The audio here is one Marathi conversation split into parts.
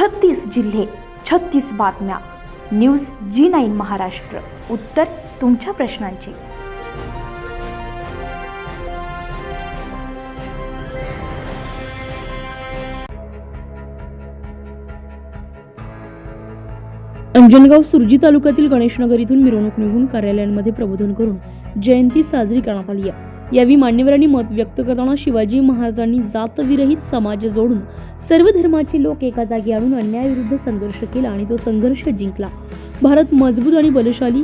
छत्तीस जिल्हे छत्तीस बातम्या. News G nine Maharashtra. उत्तर तुमच्या प्रश्नांची. अंजनगाव सुरजी तालुक्यातील गणेशनगर इथून मिरवणूक निघून कार्यालयांमध्ये प्रबोधन करून जयंती साजरी करण्यात आली आहे. यावेळी मान्यवरांनी मत व्यक्त करताना शिवाजी महाराजांनी जातविरहित समाज जोडून सर्व धर्माचे लोक एका जागी आणून अन्यायाविरुद्ध संघर्ष केला आणि तो संघर्ष जिंकला. भारत मजबूत आणि बलशाली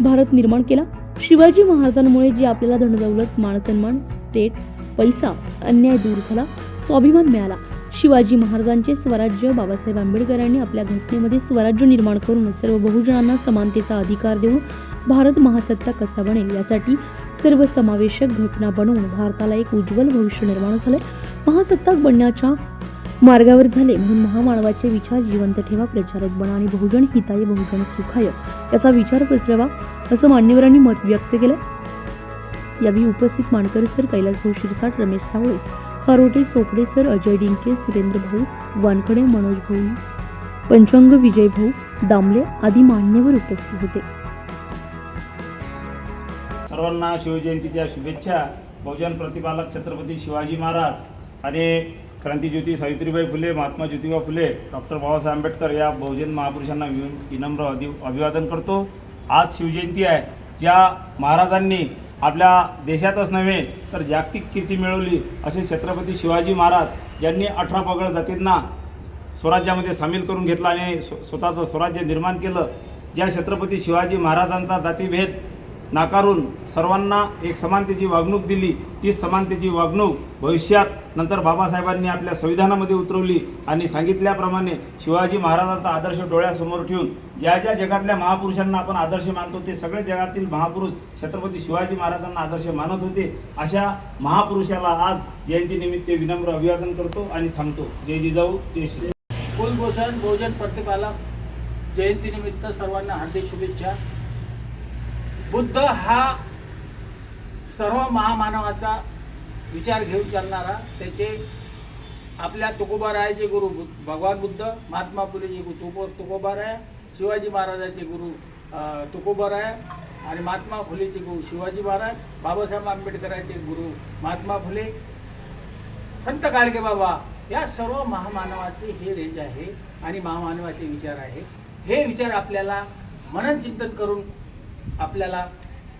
भारत निर्माण केला. शिवाजी महाराजांमुळे जे आपल्याला धनदौलत मानसन्मान स्टेट पैसा अन्याय दूर झाला स्वाभिमान मिळाला. शिवाजी महाराजांचे स्वराज्य बाबासाहेब आंबेडकरांनी आपल्या घटनेमध्ये स्वराज्य निर्माण करून सर्व बहुजनांना समानतेचा अधिकार देऊन भारत महासत्ता कसा बनेल यासाठी सर्वसमावेशक घटना बनवून भारताला एक उज्ज्वल भविष्य निर्माण झालं महासत्ताक बनण्याच्या मार्गावर झाले म्हणून महामानवाचे विचार जिवंत ठेवा प्रचारक बना आणि बहुजन हिताय बहुजन सुखाय याचा विचार पसरवा असं मान्यवरांनी मत व्यक्त केलं यावेळी उपस्थित मानकरी सर कैलास भाऊ शिरसाट रमेश सावळे खारोटे चोपडे सर अजय डिंके सुरेंद्र भाऊ वानखडे मनोज भाऊ पंचांग विजय भाऊ दामले आदी मान्यवर उपस्थित होते. सर्वांना शिवजयंतीच्या शुभेच्छा. बहुजन प्रतिपालक छत्रपती शिवाजी महाराज आणि क्रांतीज्योती सावित्रीबाई फुले महात्मा ज्योतिबा फुले डॉक्टर बाबासाहेब आंबेडकर या बहुजन महापुरुषांना विनम्र अधि अभिवादन करतो. आज शिवजयंती आहे. ज्या महाराजांनी आपल्या देशातच नव्हे तर जागतिक कीर्ती मिळवली असे छत्रपती शिवाजी महाराज ज्यांनी अठरा पगड जातींना स्वराज्यामध्ये सामील करून घेतला आणि स्व स्वतःचं स्वराज्य निर्माण केलं. ज्या छत्रपती शिवाजी महाराजांचा जातीभेद नाकारून सर्वांना एक समानतेची वागणूक दिली. तीच समानतेची वागणूक भविष्यात नंतर बाबासाहेबांनी आपल्या संविधानामध्ये उतरवली आणि सांगितल्याप्रमाणे शिवाजी महाराजांचा आदर्श डोळ्यासमोर ठेवून ज्या ज्या जगातल्या महापुरुषांना आपण आदर्श मानतो ते सगळे जगातील महापुरुष छत्रपती शिवाजी महाराजांना आदर्श मानत होते. अशा महापुरुषाला आज जयंतीनिमित्त विनम्र अभिवादन करतो आणि थांबतो. जय जिजाऊ जय श्री कुलभूषण बहुजन प्रतिपालक जयंतीनिमित्त सर्वांना हार्दिक शुभेच्छा. बुद्ध हा सर्व महामानवाचा विचार घेऊन चालणारा त्याचे आपल्या तुकोबारायाचे गुरु भगवान बुद्ध महात्मा फुलेचे गुरु तुको तुकोबाराय शिवाजी महाराजाचे गुरु तुकोबाराय आणि महात्मा फुलेचे गुरु शिवाजी महाराज बाबासाहेब आंबेडकरांचे गुरु महात्मा फुले. संत गाडगे बाबा या सर्व महामानवाचे हे रेंज आहे आणि महामानवाचे विचार आहे. हे विचार आपल्याला मनन चिंतन करून आपल्याला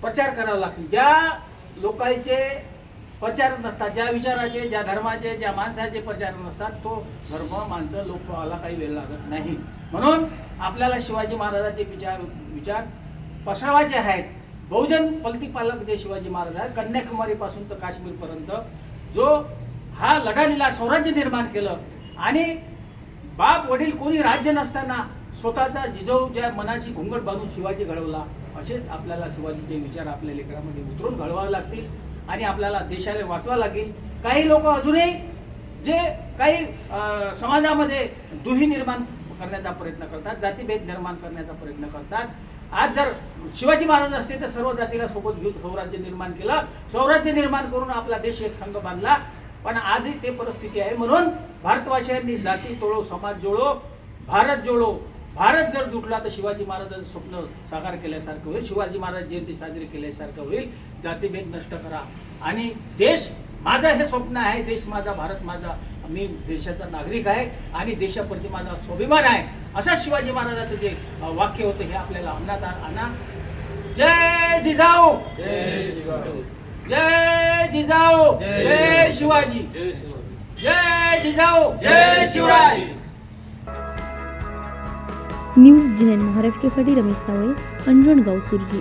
प्रचार करावा लागतील. ज्या लोकांचे प्रचार नसतात ज्या विचाराचे ज्या धर्माचे ज्या माणसाचे प्रचार नसतात तो धर्म माणसं लोक लोकाला काही वेळ लागत नाही. म्हणून आपल्याला शिवाजी महाराजाचे विचार विचार पसरवायचे आहेत. बहुजन पलतीपालक जे शिवाजी महाराज आहेत कन्याकुमारीपासून तर काश्मीरपर्यंत जो हा लढा दिला स्वराज्य निर्माण केलं आणि बाप वडील कोणी राज्य नसताना स्वतःचा जिजाऊ ज्या मनाची घुंगट बांधून शिवाजी घडवला असेच आपल्याला शिवाजीचे विचार आपल्या लेकरामध्ये उतरून घडवावे लागतील आणि आपल्याला देशाला वाचवा लागेल. काही लोक अजूनही जे काही समाजामध्ये दुही निर्माण करण्याचा प्रयत्न करतात जातीभेद निर्माण करण्याचा प्रयत्न करतात. आज जर शिवाजी महाराज असते तर सर्व जातीला सोबत घेऊन स्वराज्य निर्माण केलं. स्वराज्य निर्माण करून आपला देश एक संघ बांधला. पण आजही ते परिस्थिती आहे. म्हणून भारतवासियांनी जाती तोडो समाज जोडो भारत जोडो. भारत जर जुटला तर शिवाजी महाराजांचं स्वप्न साकार केल्यासारखं होईल. शिवाजी महाराज जयंती साजरी केल्यासारखं होईल. जातीभेद नष्ट करा. आणि देश माझं हे स्वप्न आहे. देश माझा भारत माझा. मी देशाचा नागरिक आहे आणि देशाप्रती माझा स्वाभिमान आहे. असा शिवाजी महाराजाचं जे वाक्य होतं हे आपल्याला अंमलात आणा. जय जिजाऊ. जय जिजाऊ. जय शिवाजी. जय जिजाऊ. जय शिवाजी. न्यूज जिनेन महाराष्ट्रासाठी रमेश सावळे अंजणगाव सुरगी